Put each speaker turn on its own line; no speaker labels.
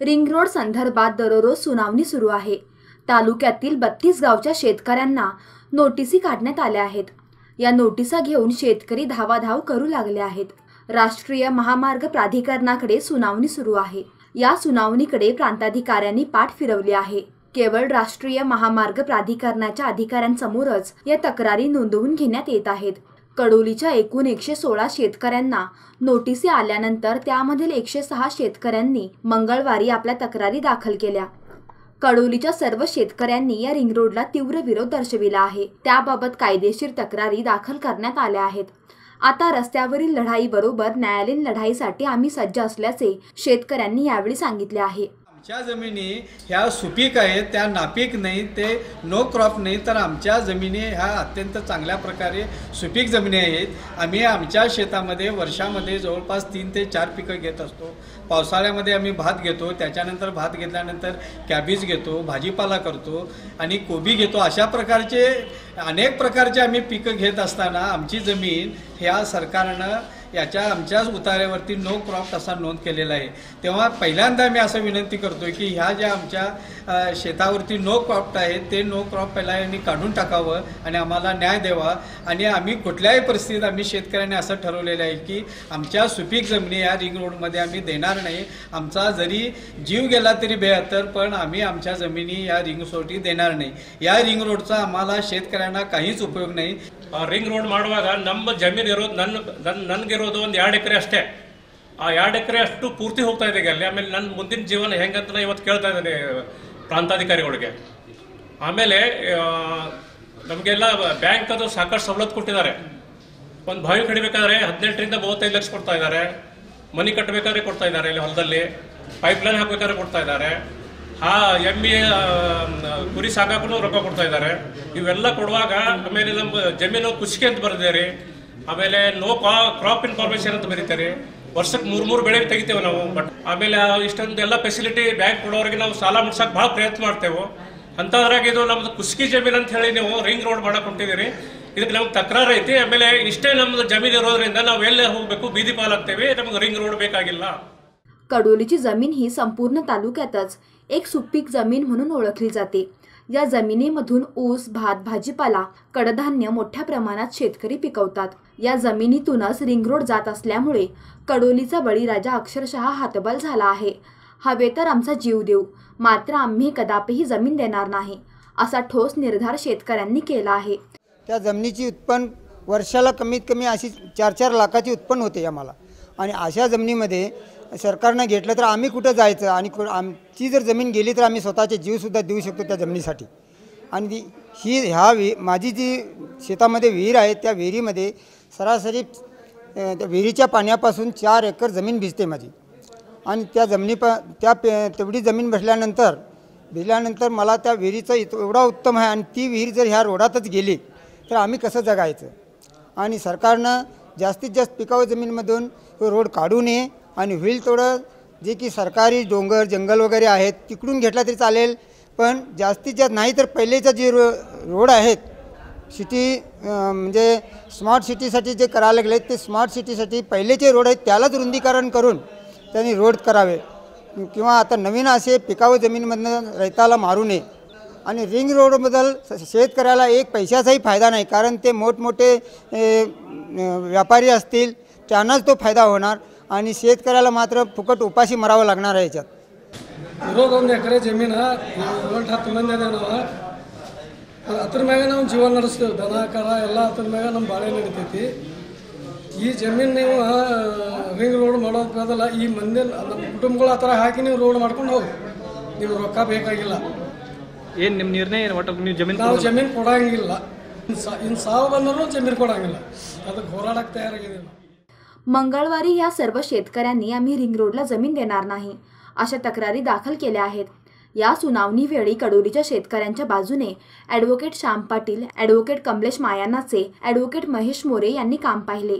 Ring road संदर्भात दररोज सुनावणी सुरू आहे. तालुक्यातील बत्तीस गावच्या शेतकऱ्यांना नोटिसी काढण्यात आल्या आहेत. या नोटिसा घेऊन शेतकरी धावाधाव करू लागले आहेत. राष्ट्रीय महामार्ग प्राधिकरणाकडे सुनावणी सुरू आहे. या सुनावणीकडे प्रांताधिकाऱ्यांनी पाठ फिरवली आहे. केवळ राष्ट्रीय महामार्ग प्राधिकरणाच्या अधिकाऱ्यांसमोरच या तक्रारी नोंदवून घेण्यात येत आहेत. कडोलीच्या एकूण एकशे सोळा शेतकऱ्यांना नोटिसी आल्यानंतर त्यामधील एकशे सहा शेतकऱ्यांनी मंगळवारी आपल्या तक्रारी दाखल केल्या. कडोलीच्या सर्व शेतकऱ्यांनी या रिंग रोडला तीव्र विरोध दर्शविला आहे. त्याबाबत कायदेशीर तक्रारी दाखल करण्यात आल्या आहेत. आता रस्त्यावरील लढाईबरोबर न्यायालयीन लढाईसाठी आम्ही सज्ज असल्याचे शेतकऱ्यांनी यावेळी सांगितले आहे.
आमच्या जमिनी ह्या सुपीक आहेत त्या नापीक नाही ते नो क्रॉप नाही तर आमच्या जमिनी ह्या अत्यंत चांगल्या प्रकारे सुपीक जमिनी आहेत. आम्ही आमच्या शेतामध्ये वर्षामध्ये जवळपास तीन ते चार पिकं घेत असतो. पावसाळ्यामध्ये आम्ही भात घेतो त्याच्यानंतर भात घेतल्यानंतर कॅबेज घेतो भाजीपाला करतो आणि कोबी घेतो. अशा प्रकारचे अनेक प्रकारचे आम्ही पिकं घेत असताना आमची जमीन ह्या सरकारनं याच्या आमच्याच उतार्यावरती नो क्रॉप असा नोंद केलेला आहे तेव्हा पहिल्यांदा मी असं विनंती करतो की ह्या ज्या आमच्या अ, शेतावरती नो क्रॉप आहेत ते नो क्रॉप पहिला यांनी काढून टाकावं आणि आम्हाला न्याय द्यावा आणि आम्ही कुठल्याही परिस्थितीत आम्ही शेतकऱ्यांनी असं ठरवलेलं आहे की आमच्या सुपीक जमिनी या रिंग रोडमध्ये आम्ही देणार नाही आमचा जरी जीव गेला तरी बेहत्तर पण आम्ही आमच्या जमिनी या रिंग सोटी देणार नाही या रिंग रोडचा आम्हाला शेतकऱ्यांना काहीच उपयोग नाही
ಆ ರಿಂಗ್ ರೋಡ್ ಮಾಡುವಾಗ ನಮ್ಮ ಜಮೀನು ಇರೋದು ನನ್ನ ನನ್ನ ನನಗಿರೋದು ಒಂದು ಎರಡು ಎಕರೆ ಅಷ್ಟೇ. ಆ ಎರಡು ಎಕರೆ ಅಷ್ಟು ಪೂರ್ತಿ ಹೋಗ್ತಾ ಇದೆ ಅಲ್ಲಿ. ಆಮೇಲೆ ನನ್ನ ಮುಂದಿನ ಜೀವನ ಹೆಂಗಂತ ನಾ ಇವತ್ತು ಕೇಳ್ತಾ ಇದ್ದೀನಿ, ಪ್ರಾಂತಾಧಿಕಾರಿಗಳಿಗೆ. ಆಮೇಲೆ ನಮಗೆಲ್ಲ ಬ್ಯಾಂಕ್ ಅದು ಸಾಕಷ್ಟು ಸವಲತ್ತು ಕೊಟ್ಟಿದ್ದಾರೆ. ಒಂದು ಬಾವಿ ಕಡಿಬೇಕಾದ್ರೆ ಹದಿನೆಂಟರಿಂದ ಮೂವತ್ತೈದು ಲಕ್ಷ ಕೊಡ್ತಾ ಇದ್ದಾರೆ. ಮನಿ ಕಟ್ಟಬೇಕಾದ್ರೆ ಕೊಡ್ತಾ ಇದ್ದಾರೆ ಇಲ್ಲಿ ಹೊಲದಲ್ಲಿ. ಪೈಪ್ ಲೈನ್ ಹಾಕಬೇಕಾದ್ರೆ ಕೊಡ್ತಾ ಇದ್ದಾರೆ. ಆ ಎಮ್ಮೆ ಎ ಕುರಿ ಸಾಕಾಕು ರೊಕ್ಕ ಕೊಡ್ತಾ ಇದ್ದಾರೆ. ಇವೆಲ್ಲ ಕೊಡುವಾಗ ಆಮೇಲೆ ನಮ್ಮ ಜಮೀನು ಕುಸಿಕೆ ಅಂತ ಬರೆದಿರಿ ಆಮೇಲೆ ನೋ ಕ್ರಾಪ್ ಇನ್ಫಾರ್ಮೇಶನ್ ಅಂತ ಬರೀತಾರೆ ವರ್ಷಕ್ಕೆ ಮೂರ್ ಮೂರು ಬೆಳೆ ತೆಗಿತೇವೆ ನಾವು ಬಟ್ ಆಮೇಲೆ ಆ ಇಷ್ಟೊಂದು ಎಲ್ಲ ಫೆಸಿಲಿಟಿ ಬ್ಯಾಂಕ್ ಕೊಡೋರಿಗೆ ನಾವು ಸಾಲ ಮುಟ್ಸಕ್ ಭಾಳ ಪ್ರಯತ್ನ ಮಾಡ್ತೇವೆ ಅಂತದ್ರಾಗ ಇದು ನಮ್ದು ಕುಸ್ಕಿ ಜಮೀನ್ ಅಂತ ಹೇಳಿ ನೀವು ರಿಂಗ್ ರೋಡ್ ಮಾಡಕ್ ಹೊಂಟಿದ್ದೀರಿ ಇದಕ್ಕೆ ನಮ್ಗೆ ತಕರಾರು ಐತಿ ಆಮೇಲೆ ಇಷ್ಟೇ ನಮ್ದು ಜಮೀನು ಇರೋದ್ರಿಂದ ನಾವು ಎಲ್ಲೇ ಹೋಗ್ಬೇಕು ಬೀದಿ ಪಾಲಾಗ್ತೇವೆ ನಮ್ಗೆ ರಿಂಗ್ ರೋಡ್ ಬೇಕಾಗಿಲ್ಲ
कडोलीची जमीन ही संपूर्ण तालुक्यातच एक सुपीक जमीन म्हणून ओळखली जाते या जमिनीमधून ऊस भात भाजीपाला कडधान्य मोठ्या प्रमाणात शेतकरी पिकवतात. या जमिनीतूनच रिंग रोड जात असल्यामुळे कडोलीचा बळीराजा अक्षरशः हातबल झाला आहे. हवे तर आमचा जीव देऊ. मात्र आम्ही कदापिही जमीन देणार नाही असा ठोस निर्धार शेतकऱ्यांनी केला आहे.
त्या जमिनीची उत्पन्न वर्षाला कमीत कमी अशी चार चार लाखाची उत्पन्न होते आम्हाला. आणि अशा जमिनीमध्ये सरकारनं घेतलं तर आम्ही कुठं जायचं? आणि कु आमची जर जमीन गेली तर आम्ही स्वतःचे जीवसुद्धा देऊ शकतो त्या जमिनीसाठी. आणि ती ही ह्या विही माझी जी शेतामध्ये विहीर आहे त्या विहिरीमध्ये सरासरी त्या विहिरीच्या पाण्यापासून चार एकर जमीन भिजते माझी. आणि त्या जमिनी प त्या पे तेवढी जमीन भिजल्यानंतर भिजल्यानंतर मला त्या विहिरीचं इत एवढा उत्तम आहे आणि ती विहीर जर ह्या रोडातच गेली तर आम्ही कसं जगायचं? आणि सरकारनं जास्तीत जास्त पिकाऊ जमीनमधून तो रोड काढू नये आणि होईल थोडं जे की सरकारी डोंगर जंगल वगैरे आहेत तिकडून घेतला तरी चालेल. पण जास्तीत जास्त नाही तर पहिलेचा जे रो रोड आहेत सिटी म्हणजे स्मार्ट सिटीसाठी जे करायला लागले ते स्मार्ट सिटीसाठी पहिलेचे रोड आहेत त्यालाच रुंदीकरण करून त्यांनी रोड करावे. किंवा आता नवीन असे पिकाऊ जमीनमधनं रैताला मारू नये. आणि रिंग रोडबद्दल स- शेतकऱ्याला एक पैशाचाही फायदा नाही कारण ते मोठमोठे ए, अं, व्यापारी असतील त्यांनाच तो फायदा होणार आणि शेतकऱ्याला मात्र फुकट उपाशी मरावं लागणार आहे याच्यात
ಇರೋದು ಒಂದು ಎಕರೆ ಜಮೀನು ಏಳು ಹತ್ತು ಮಂದಿ ಅದೇವ ನಾವು ಅದು ಅದ್ರ ಮ್ಯಾಗ ನಾವು ಜೀವನ ನಡೆಸ್ತೇವೆ ದನ ಕರ ಎಲ್ಲ ಅದ್ರ ಮ್ಯಾಗ ನಮ್ಮ ಬಾಳೆ ನಡಿತೈತಿ ಈ ಜಮೀನು ನೀವು ರಿಂಗ್ ರೋಡ್ ಮಾಡೋದು ಬದಲ ಈ ಮಂದಿ ನಮ್ಮ ಕುಟುಂಬಗಳು ಆ ಥರ ಹಾಕಿ ನೀವು ರೋಡ್ ಮಾಡ್ಕೊಂಡು ಹೋಗಿ ನಿಮ್ಗೆ ರೊಕ್ಕ ಬೇಕಾಗಿಲ್ಲ
ಏನು ನಿಮ್ಮ ನಿರ್ಣಯ ಏನು ಒಟ್ಟು ನೀವು ಜಮೀನು
ನಾವು ಜಮೀನು ಕೊಡಂಗಿಲ್ಲ ಇನ್ನು ಸಾ ಇನ್ನು ಸಾವು ಬಂದರೂ ಜಮೀನು ಕೊಡಂಗಿಲ್ಲ ಅದಕ್ಕೆ ಹೋರಾಡಕ್ಕೆ ತಯಾರಾಗಿದ್ದೀವಿ ನಾವು
मंगळवारी या सर्व शेतकऱ्यांनी आम्ही रिंग रोडला जमीन देणार नाही अशा तक्रारी दाखल केल्या आहेत या सुनावणीवेळी कडोलीच्या शेतकऱ्यांच्या बाजूने ॲडव्होकेट श्याम पाटील ॲडव्होकेट कमलेश मायानाचे ॲडव्होकेट महेश मोरे यांनी काम पाहिले